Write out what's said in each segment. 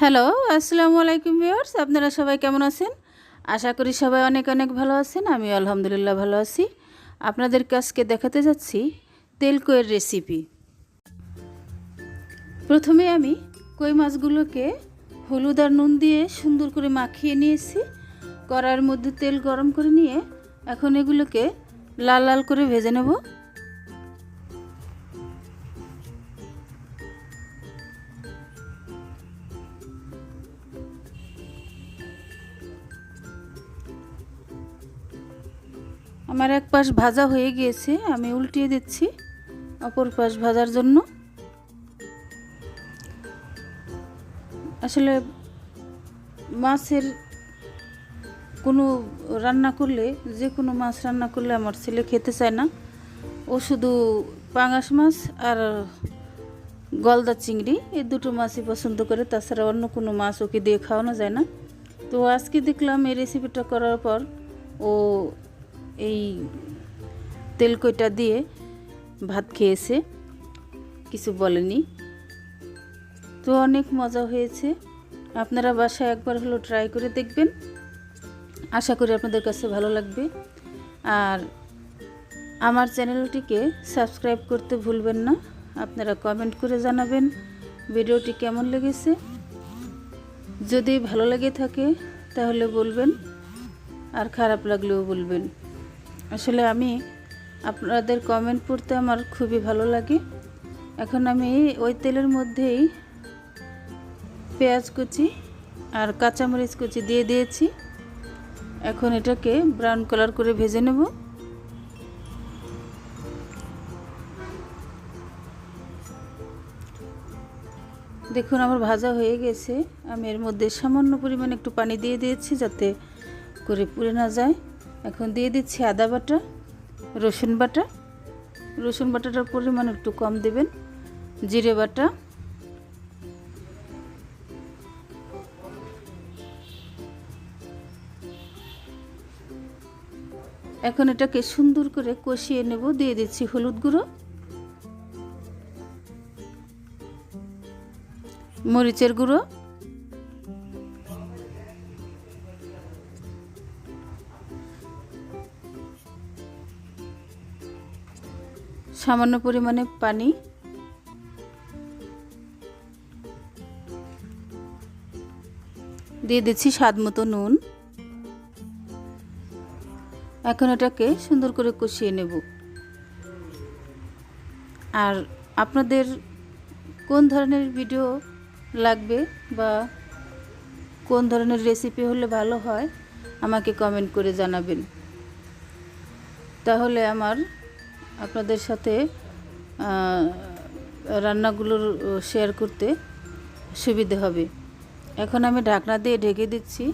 Hello, আসসালামু আলাইকুম viewers, আপনারা সবাই কেমন আছেন? আশা করি সবাই অনেক অনেক ভালো আছেন আমি আলহামদুলিল্লাহ ভালো আছি। আপনাদের কাছকে দেখাতে যাচ্ছি তেলকইয়ের রেসিপি প্রথমে আমি কই মাছগুলোকে হলুদ আর নুন দিয়ে সুন্দর করে মাখিয়ে নিয়েছি। কড়ার মধ্যে তেল গরম করে নিয়ে এখন এগুলোকে লাল লাল করে ভেজে নেব। আমার এক পাশ ভাজা হয়ে গিয়েছে, আমি উল্টিয়ে দিচ্ছি অপর পাশ ভাজার জন্য। আসলে মাছের কোনো রান্না করলে, যে কোনো মাছ রান্না করলে আমার ছেলে খেতে চায় না। ও শুধু পাঙাশ মাছ আর গলদা চিংড়ি, এই দুটো মাছই পছন্দ করে। তাছাড়া অন্য কোনো মাছ ওকে দিয়ে খাওয়ানো যায় না। তো আজকে দেখলাম এই রেসিপিটা করার পর ও এই তেলকইটা দিয়ে ভাত খেয়েছে, কিছু বলেনি। তো অনেক মজা হয়েছে। আপনারা বাসায় একবার হলো ট্রাই করে দেখবেন। আশা করি আপনাদের কাছে ভালো লাগবে। আর আমার চ্যানেলটিকে সাবস্ক্রাইব করতে ভুলবেন না। আপনারা কমেন্ট করে জানাবেন ভিডিওটি কেমন লেগেছে। যদি ভালো লেগে থাকে তাহলে বলবেন, আর খারাপ লাগলেও বলবেন। আসলে আমি আপনাদের কমেন্ট পড়তে আমার খুবই ভালো লাগে। এখন আমি ওই তেলের মধ্যেই পেঁয়াজ কুচি আর কাঁচামরিচ কুচি দিয়ে দিয়েছি। এখন এটাকে ব্রাউন কালার করে ভেজে নেব। দেখুন, আমার ভাজা হয়ে গেছে। আমি এর মধ্যে সামান্য পরিমাণে একটু পানি দিয়ে দিয়েছি যাতে করে পুড়ে না যায়। এখন দিয়ে দিচ্ছি আদা বাটা, রসুন বাটা। রসুন বাটাটার পরিমাণ একটু কম দেবেন। জিরে বাটা। এখন এটাকে সুন্দর করে কষিয়ে নেব। দিয়ে দিচ্ছি হলুদ গুঁড়ো। মরিচের গুঁড়ো। সামান্য পরিমাণে পানি। দিয়ে দিচ্ছি স্বাদ মতো নুন। এখন এটাকে সুন্দর করে কষিয়ে নেব। আর আপনাদের কোন ধরনের ভিডিও লাগবে বা কোন ধরনের রেসিপি হলে ভালো হয়, আমাকে কমেন্ট করে জানাবেন। তাহলে আমার আপনাদের সাথে রান্নাগুলোর শেয়ার করতে সুবিধে হবে। এখন আমি ঢাকনা দিয়ে ঢেকে দিচ্ছি।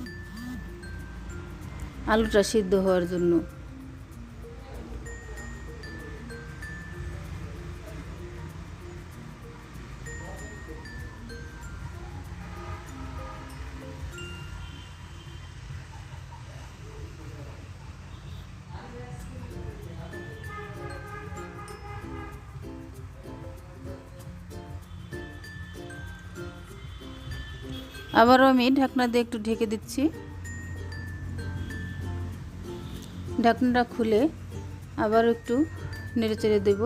আলুটা সিদ্ধ হওয়ার জন্য। আবারও আমি ঢাকনা দিয়ে একটু ঢেকে দিচ্ছি। ঢাকনাটা খুলে আবার একটু নেড়ে চেড়ে দেব।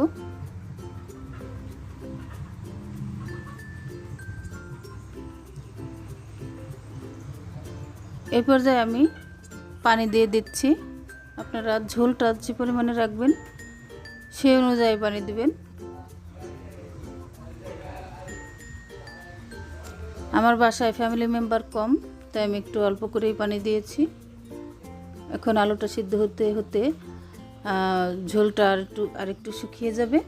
এই পর্যায়ে আমি পানি দিয়ে দিচ্ছি। আপনারা ঝোলটা যে পরিমাণে রাখবেন সেই অনুযায়ী পানি দিবেন। আমার বাসায় ফ্যামিলি মেম্বার কম, তাই আমি একটু অল্প করেই পানি দিয়েছি। এখন আলুটা সিদ্ধ হতে হতে ঝোলটা আর একটু আর একটু শুকিয়ে যাবে।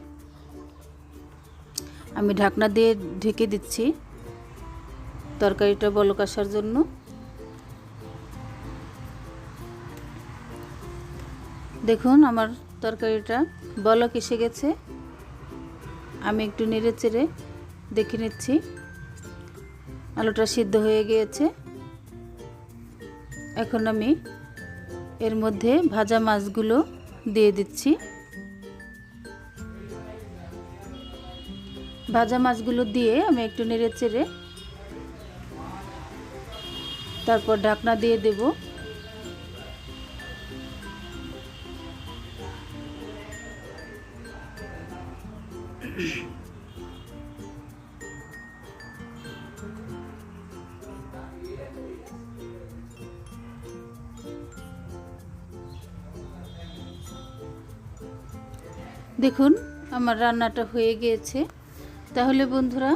আমি ঢাকনা দিয়ে ঢেকে দিচ্ছি তরকারিটা বলক আসার জন্য। দেখুন আমার তরকারিটা বলক এসে গেছে। আমি একটু নেড়ে চেড়ে দেখে নিচ্ছি। আলুটা সিদ্ধ হয়ে গিয়েছে। এখন আমি এর মধ্যে ভাজা মাছগুলো দিয়ে দিচ্ছি। ভাজা মাছগুলো দিয়ে আমি একটু নেড়ে চেড়ে তারপর ঢাকনা দিয়ে দেব। দেখুন, আমার রান্নাটা হয়ে গিয়েছে। তাহলে বন্ধুরা,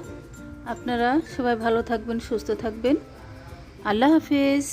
আপনারা সবাই ভালো থাকবেন, সুস্থ থাকবেন। আল্লাহ হাফেজ।